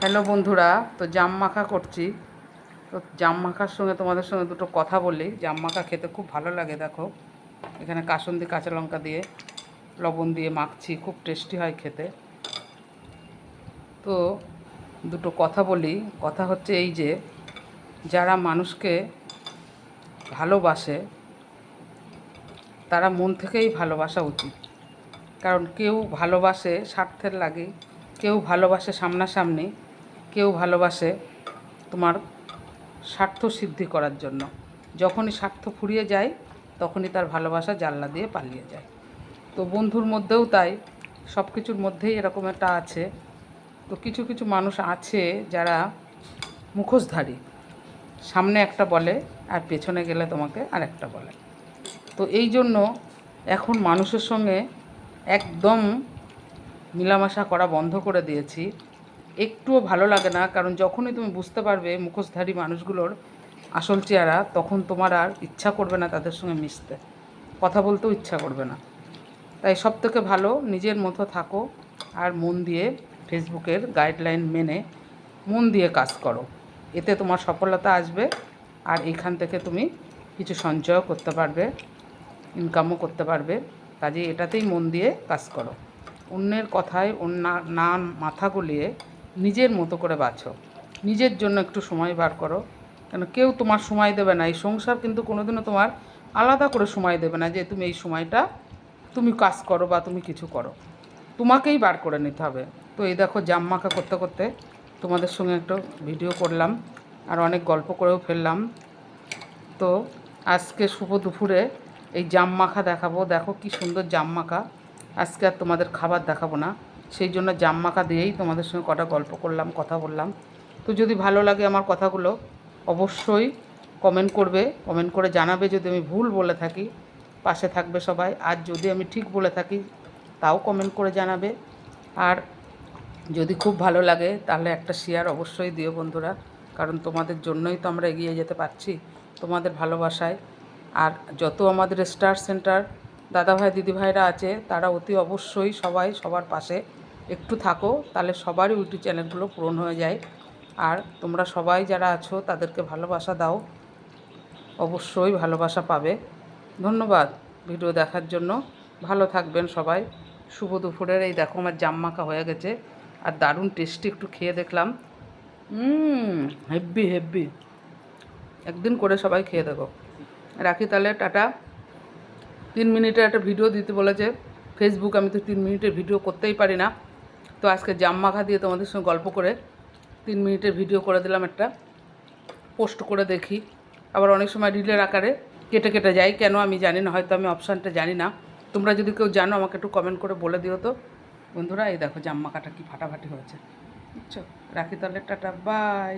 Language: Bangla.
হ্যালো বন্ধুরা, তো জাম মাখা করছি। তো জাম মাখার সঙ্গে তোমাদের সঙ্গে দুটো কথা বলি। জাম মাখা খেতে খুব ভালো লাগে, দেখো। এখানে কাসন্দি কাঁচা লঙ্কা দিয়ে লবণ দিয়ে মাখছি, খুব টেস্টি হয় খেতে। তো দুটো কথা বলি। কথা হচ্ছে এই যে, যারা মানুষকে ভালোবাসে, তারা মন থেকেই ভালোবাসা উচিত। কারণ কেউ ভালোবাসে স্বার্থের লাগে কেউ ভালোবাসে সামনাসামনি। কেউ ভালোবাসে তোমার স্বার্থ সিদ্ধি করার জন্য। যখনই স্বার্থ ফুরিয়ে যায়, তখনই তার ভালোবাসা জানলা দিয়ে পালিয়ে যায়। তো বন্ধুর মধ্যেও তাই সব কিছুর মধ্যেই এরকম একটা আছে। তো কিছু কিছু মানুষ আছে যারা মুখোশধারী। সামনে একটা বলে আর পেছনে গেলে তোমাকে আর একটা বলে। তো এই জন্য এখন মানুষের সঙ্গে একদম মিলামেশা করা বন্ধ করে দিয়েছি। একটুও ভালো লাগে না, কারণ যখনই তুমি বুঝতে পারবে মুখোশধারী মানুষগুলোর আসল চেহারা, তখন তোমার আর ইচ্ছা করবে না তাদের সঙ্গে মিশতে। কথা বলতেও ইচ্ছা করবে না। তাই সব থেকে ভালো নিজের মতো থাকো আর মন দিয়ে ফেসবুকের গাইডলাইন মেনে মন দিয়ে কাজ করো। এতে তোমার সফলতা আসবে আর এখান থেকে তুমি কিছু সঞ্চয়ও করতে পারবে ইনকামও করতে পারবে। কাজে এটাতেই মন দিয়ে কাজ করো। অন্যের কথায় অন্য না মাথা গলিয়ে নিজের মতো করে বাঁচো। নিজের জন্য একটু সময় বার করো। কেন কেউ তোমার সময় দেবে না। এই সংসার কিন্তু কোনোদিনও তোমার আলাদা করে সময় দেবে না যে তুমি এই সময়টা তুমি কাজ করো বা তুমি কিছু করো। তোমাকেই বার করে নিতে হবে। তো এই দেখো জাম মাখা করতে করতে তোমাদের সঙ্গে একটু ভিডিও করলাম আর অনেক গল্প করেও ফেললাম। তো আজকে শুভ দুপুরে এই জাম মাখা দেখাবো। দেখো কি সুন্দর জাম মাখা আজকে আর তোমাদের খাবার দেখাবো না। সেই জন্য জাম মাখা দিয়েই তোমাদের সঙ্গে কটা গল্প করলাম, কথা বললাম। তো যদি ভালো লাগে আমার কথাগুলো, অবশ্যই কমেন্ট করবে কমেন্ট করে জানাবে যদি আমি ভুল বলে থাকি। পাশে থাকবে সবাই, আর যদি আমি ঠিক বলে থাকি, তাও কমেন্ট করে জানাবে। আর যদি খুব ভালো লাগে, তাহলে একটা শেয়ার অবশ্যই দিও বন্ধুরা, কারণ তোমাদের জন্যই তো আমরা এগিয়ে যেতে পারছি তোমাদের ভালোবাসায়। আর যত আমাদের স্টার সেন্টার দাদাভাই, দিদিভাইরা আছে, তারা অতি অবশ্যই সবাই সবার পাশে একটু থাকো, তাহলে সবারই ইউটিউব চ্যানেলগুলো পূরণ হয়ে যায়। আর তোমরা সবাই যারা আছো, তাদেরকে ভালোবাসা দাও। অবশ্যই ভালোবাসা পাবে। ধন্যবাদ ভিডিও দেখার জন্য। ভালো থাকবেন সবাই। শুভ দুপুরের এই দেখো আমার জাম মাখা হয়ে গেছে। আর দারুণ টেস্টি একটু খেয়ে দেখলাম। হেব্বি হেব্বি। একদিন করে সবাই খেয়ে দেখো। রাখি তাহলে, টাটা। তিন মিনিটের একটা ভিডিও দিতে বলেছে। ফেসবুক আমি তো তিন মিনিটের ভিডিও করতেই পারি না। তো আজকে জাম মাখা দিয়ে তোমাদের সঙ্গে গল্প করে তিন মিনিটের ভিডিও করে দিলাম একটা পোস্ট করে দেখি। আবার অনেক সময় রিলের আকারে কেটে কেটে যাই কেন আমি জানি না, হয়তো আমি অপশানটা জানি না। তোমরা যদি কেউ জানো, আমাকে একটু কমেন্ট করে বলে দিও তো। বন্ধুরা, এই দেখো জাম মাখাটা কি ফাটাফাটি হয়েছে। বুঝছ? রাখি তাহলে, টাটা বাই